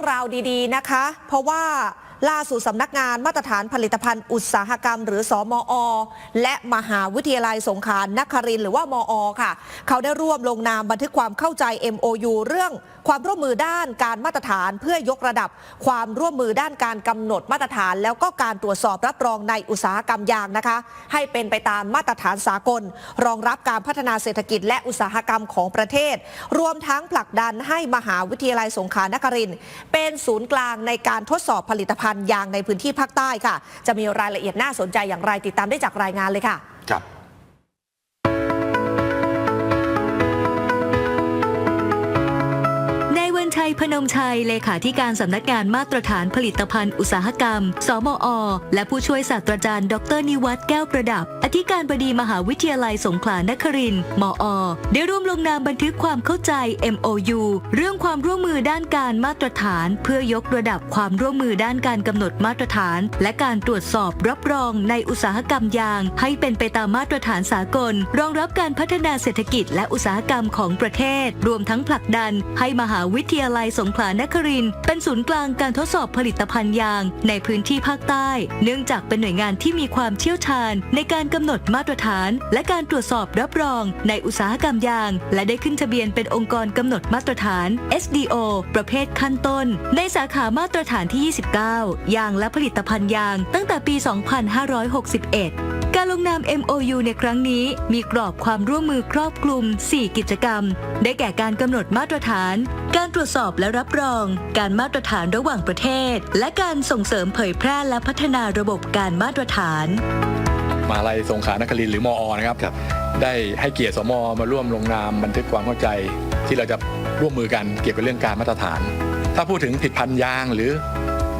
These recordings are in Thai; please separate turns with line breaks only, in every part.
รื่องราวดีๆนะคะ เพราะว่า ล่าสุดสำนักงานมาตรฐานผลิตภัณฑ์อุตสาหกรรม หรือสอมอ และมหาวิทยาลัยสงขลานครินหรือว่ามอค่ะ เขาได้ร่วมลงนามบันทึกความเข้าใจ MOU เรื่องความร่วมมือด้านการมาตรฐานเพื่อยกระดับ ความร่วมมือด้านการกำหนดมาตรฐาน แล้วก็การตรวจสอบรับรองในอุตสาหกรรมยางนะคะ ให้เป็นไปตามมาตรฐานสากล รองรับการพัฒนาเศรษฐกิจ และอุตสาหกรรมของประเทศ รวมทั้งผลักดันให้มหาวิทยาลัยสงขลานครินเป็นศูนย์กลางในการทดสอบผลิตภัณฑ์ยางในพื้นที่ภาคใต้ค่ะ จะมีรายละเอียดน่าสนใจอย่างไรติดตามได้จากรายงานเลยค่ะ
ครับา
ยพนมชัย เลขาธิการสำนักงานมาตรฐานผลิตภัณฑ์อุตสาหกรรม สมอ และผู้ช่วยศาสตราจารย์ ดรนิวัฒน์แก้วประดับ อธิการบดีมหาวิทยาลัยสงขลานครินทร์มอ ได้ร่วมลงนามบันทึกความเข้าใจ MOU เรื่องความร่วมมือด้านการมาตรฐาน เพื่อยกระดับความร่วมมือด้านการกำหนดมาตรฐาน และการตรวจสอบรับรองในอุตสาหกรรมยาง ให้เป็นไปตามมาตรฐานสากล รองรับการพัฒนาเศรษฐกิจและอุตสาหกรรมของประเทศ รวมทั้งผลักดันให้มหาวิทยาลัยสงขลานครินเป็นศูนย์กลางการทดสอบผลิตภัณฑ์ยาง ในพื้นที่ภาคใต้ เนื่องจากเป็นหน่วยงานที่มีความเชี่ยวชาญ ในการกำหนดมาตรฐาน และการตรวจสอบรับรอง ในอุตสาหกรรมยาง และได้ขึ้นทะเบียนเป็นองค์กรกำหนดมาตรฐาน SDO ประเภทขั้นต้น ในสาขามาตรฐานที่ 29 ยางและผลิตภัณฑ์ยาง ตั้งแต่ปี 2561 การลงนาม MOU ในครั้งนี้มีกรอบความร่วมมือครอบคลุม 4 กิจกรรม ได้แก่การกำหนดมาตรฐาน การตรวจสอบและรับรอง การมาตรฐานระหว่างประเทศ และการส่งเสริมเผยแพร่และพัฒนาระบบการมาตรฐาน
มหาลัยสงขลานครินทร์หรือมอนะครับ
ครับ
ได้ให้เกียรติสมมาร่วมลงนามบันทึกความเข้าใจ ที่เราจะร่วมมือกันเกี่ยวกับเรื่องการมาตรฐาน ถ้าพูดถึงผลิดพันธ์ยางหรือ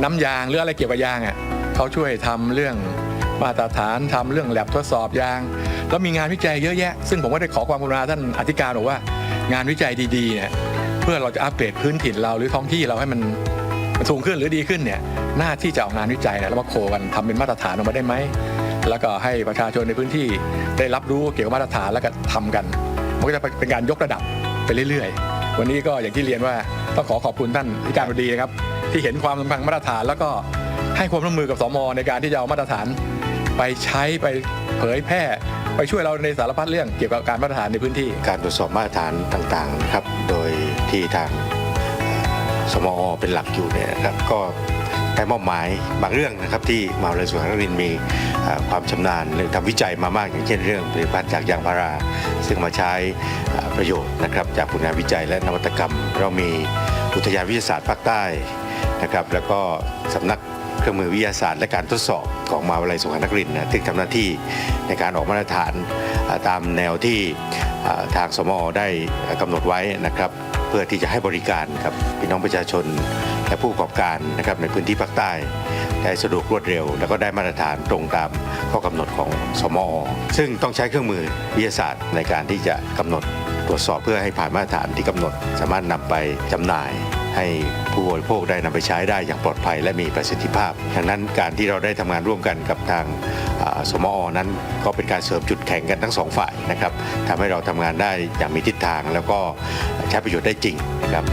น้ำยางหรืออะไรเกี่ยวกับยางอะเขาช่วยทำเรื่อง มาตรฐานทำเรื่องแลบทดสอบยาง แล้วมีงานวิจัยเยอะแยะ ซึ่งผมก็ได้ขอความกรุณาท่านอธิการบอกว่า งานวิจัยดีๆเนี่ยเพื่อเราจะอัปเกรดพื้นถิ่นเราหรือท้องที่เราให้มันสูงขึ้นหรือดีขึ้นเนี่ยหน้าที่จะเอางานวิจัยเนี่ยแล้วมาโคกันทำเป็นมาตรฐานออกมาได้ไหมแล้วก็ให้ประชาชนในพื้นที่ได้รับรู้เกี่ยวกับมาตรฐานแล้วก็ทำกันมันก็จะเป็นการยกระดับไปเรื่อยๆ วันนี้ก็อย่างที่เรียนว่าต้องขอขอบคุณท่านที่การบดีนะครับ ที่เห็นความสำคัญมาตรฐานแล้วก็ให้ความร่วมมือกับสมในการที่จะเอามาตรฐาน ไปใช้ไปเผยแพร่ ไปช่วยเราในสารพัดเรื่องเกี่ยวกับการมาตรฐานในพื้นที่
การตรวจสอบมาตรฐานต่างๆนะครับ โดยที่ทางสมอเป็นหลักอยู่เนี่ยนะครับก็ได้มอบหมายบางเรื่องนะครับที่มหาวิทยาลัยสุขนครินทร์มีความชำนาญหรือทำวิจัยมามากอย่างเช่นเรื่องผลิตภัณฑ์จากยางพารา ซึ่งมาใช้ประโยชน์นะครับจากผลงานวิจัยและนวัตกรรม เรามีอุทยานวิทยาศาสตร์ภาคใต้นะครับแล้วก็สำนัก เครื่องมือวิทยาศาสตร์และการทดสอบของมหาวิทยาลัยสงขลานครินทร์นะซึ่ทำหน้าที่ในการออกมาตรฐานตามแนวที่ทางสมอได้กำหนดไว้นะครับ เพื่อที่จะให้บริการกับพี่น้องประชาชนและผู้ประกอบการนะครับในพื้นที่ภาคใต้ได้สะดวกรวดเร็ว แล้วก็ได้มาตรฐานตรงตามข้อกำหนดของสมอ ซึ่งต้องใช้เครื่องมือวิทยาศาสตร์ในการที่จะกำหนดตรวจสอบเพื่อให้ผ่านมาตรฐานที่กำหนด สามารถนำไปจำหน่าย ให้ผู้บริโภคได้นำไปใช้ได้อย่างปลอดภัยและมีประสิทธิภาพดังนั้นการที่เราได้ทำงานร่วมกันกับทางสมอนั้นก็เป็นการเสริมจุดแข็งกันทั้งสองฝ่ายนะครับทำให้เราทำงานได้อย่างมีทิศทาง แล้วก็ใช้ประโยชน์ได้จริงนะครับ